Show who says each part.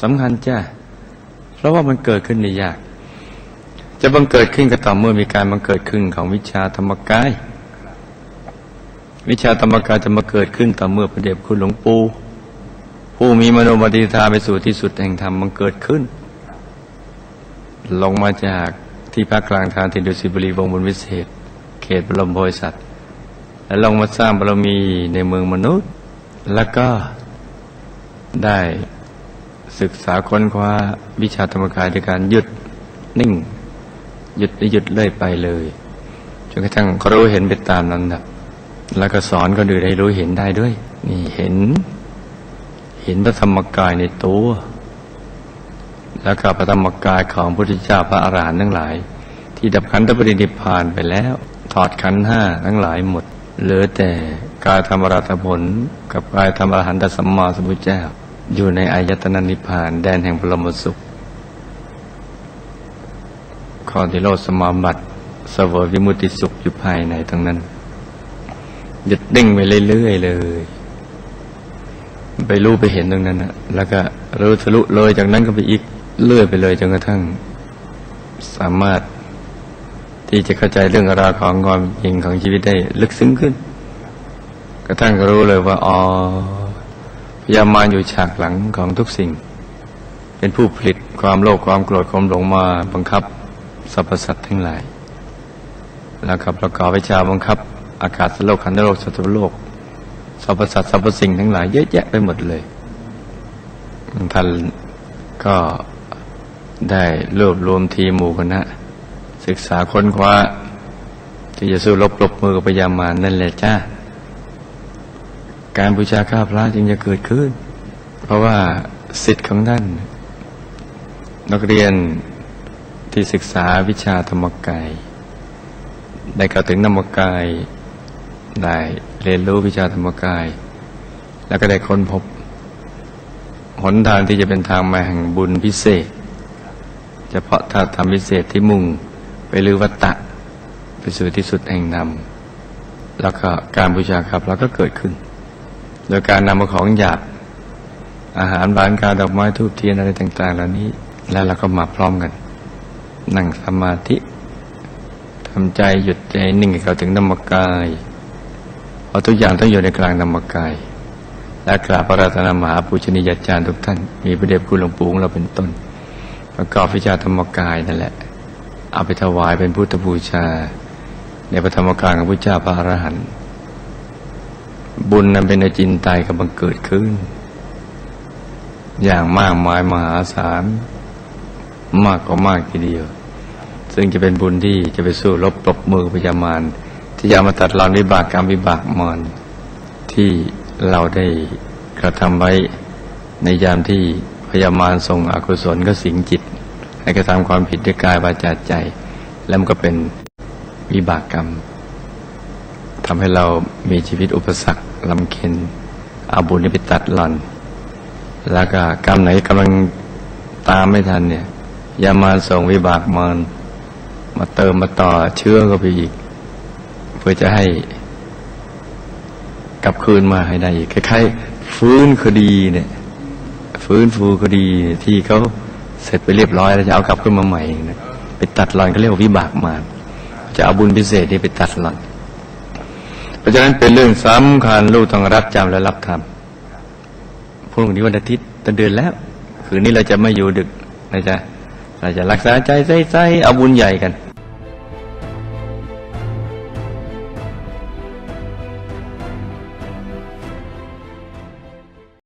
Speaker 1: สำคัญจ้าเพราะว่ามันเกิดขึ้นได้ยาก จะบังเกิดขึ้นก็ต่อเมื่อมีการบังเกิดขึ้นของวิชาธรรมกาย วิชาธรรมกายจะมาเกิดขึ้นต่อเมื่อพระเดชคุณหลวงปู่ผู้มีมโนมติธาไปสู่ที่สุดแห่งธรรมมันเกิดขึ้น ลงมาจากที่พักกลางทางทินดุสิบุรีวงบนวิเศษ เขตบรมโพธิสัตว์และลงมาสร้างบารมีในเมืองมนุษย์ แล้วก็ได้ ศึกษาค้นคว้าวิชาธรรมกายด้วยการหยุดนิ่ง หยุดได้หยุดเลื่อยไปเลยจนกระทั่งรู้เห็นไปตามลำดับแล้วก็สอนคนอื่นให้รู้เห็นได้ด้วย นี่เห็น เห็นพระธรรมกายในตัว แล้วก็พระธรรมกายของพระพุทธเจ้าพระอรหันต์ทั้งหลาย ที่ดับขันธปรินิพานไปแล้ว ถอดขันธห้าทั้งหลายหมดเหลือแต่กายธรรมรัตผล กับกายธรรมอรหันตสัมมาสัมพุทธเจ้า อยู่ในอายตนะนิพพานแดนแห่งพรมสุข ข้อที่โลดสมาบัติเสวยวิมุติสุขอยู่ภายในทั้งนั้นหยุดดิ่งไปเรื่อยๆเลย ไปรู้ไปเห็นตรงนั้นนะแล้วก็รู้ทะลุเลยจากนั้นก็ไปอีกเลื่อยไปเลยจนกระทั่ง สามารถที่จะเข้าใจเรื่องราวของความจริงของชีวิตได้ลึกซึ้งขึ้น กระทั่งก็รู้เลยว่าอ๋อ ยามารอยู่ฉากหลังของทุกสิ่ง เป็นผู้ผลิตความโลภความโกรธความหลงมาบังคับสรรพสัตว์ทั้งหลาย แล้วก็ประกอบวิชาบังคับ อากาศสโลกขันธโลกสัตว์โลกสรรพสัตว์สรรพสิ่งทั้งหลายเยอะแยะไปหมดเลยท่านก็ได้รวบรวมทีมหมู่คณะศึกษาค้นคว้า ที่จะสู้รบปรบมือกับพยามารนั่นแหละจ้า การบูชาข้าพระจึงจะเกิดขึ้น เพราะว่าสิทธิ์ของท่าน นักเรียนที่ศึกษาวิชาธรรมกายได้กล่าวถึงธรรมกายได้เรียนรู้วิชาธรรมกาย แล้วก็ได้ค้นพบ หนทางที่จะเป็นทางมาแห่งบุญพิเศษ เฉพาะถ้าทำพิเศษที่มุ่งไปลือวัตตะไปสู่ที่สุดแห่งนำแล้วก็การบูชาครับแล้วก็เกิดขึ้น โดยการนำมาของหยาบอาหารบานกาดอกไม้ทูบเทียนอะไรต่าง ๆ เหล่านี้ แล้วเราก็มาพร้อมกัน นั่งสมาธิทำใจหยุดใจนิ่งเข้าถึงธรรมกายเพราะทุกอย่างต้องอยู่ในกลางธรรมกาย และกราบพระรัตนมหาปุชนียาจารย์ทุกท่าน มีพระเดชคุณหลวงปู่ของเราเป็นต้น ประกอบวิชาธรรมกายนั่นแหละ เอาไปถวายเป็นพุทธบูชา ในพระธรรมกายของพระเจ้าพระอรหันต์ บุญนั้นเป็นอจินไตยกำลังเกิดขึ้น อย่างมากมายมหาศาลมากกว่ามากทีเดียว ซึ่งจะเป็นบุญที่จะไปสู้รบปรบมือพยามารที่จะมาตัดรอนวิบากกรรมวิบากมารที่เราได้กระทำไว้ในยามที่พยามารทรงอกุศลก็สิงจิต ให้กระทำความผิดด้วยกายวาจาใจ แล้วมันก็เป็นวิบากกรรมำให้เรามีชีวิตอุปสรรคลำเค็นเอาบุญไปตัดหล่อน แล้วก็กรรมไหนกำลังตามไม่ทันเนี่ยยามาส่งวิบากมารมาเติมมาต่อเชื้อก็ไปอีก เพื่อจะให้กลับคืนมาให้ได้อีกคล้ายๆฟื้นคดีเนี่ย ฟื้นฟูคดีที่เขาเสร็จไปเรียบร้อยแล้วจะเอากลับขึ้นมาใหม่นะไปตัดหล่อนเขาเรียกว่าวิบากมารจะเอาบุญพิเศษนี้ไปตัดหล่อน เพราะฉะนั้นเป็นเรื่องสำคัญลูกต้องรับจำและรับทำพรุ่งนี้วันอาทิตย์ต้นเดือนแล้ว คืนนี้เราจะไม่อยู่ดึกนะจ๊ะเราจะรักษาใจใส่ๆเอาบุญใหญ่กัน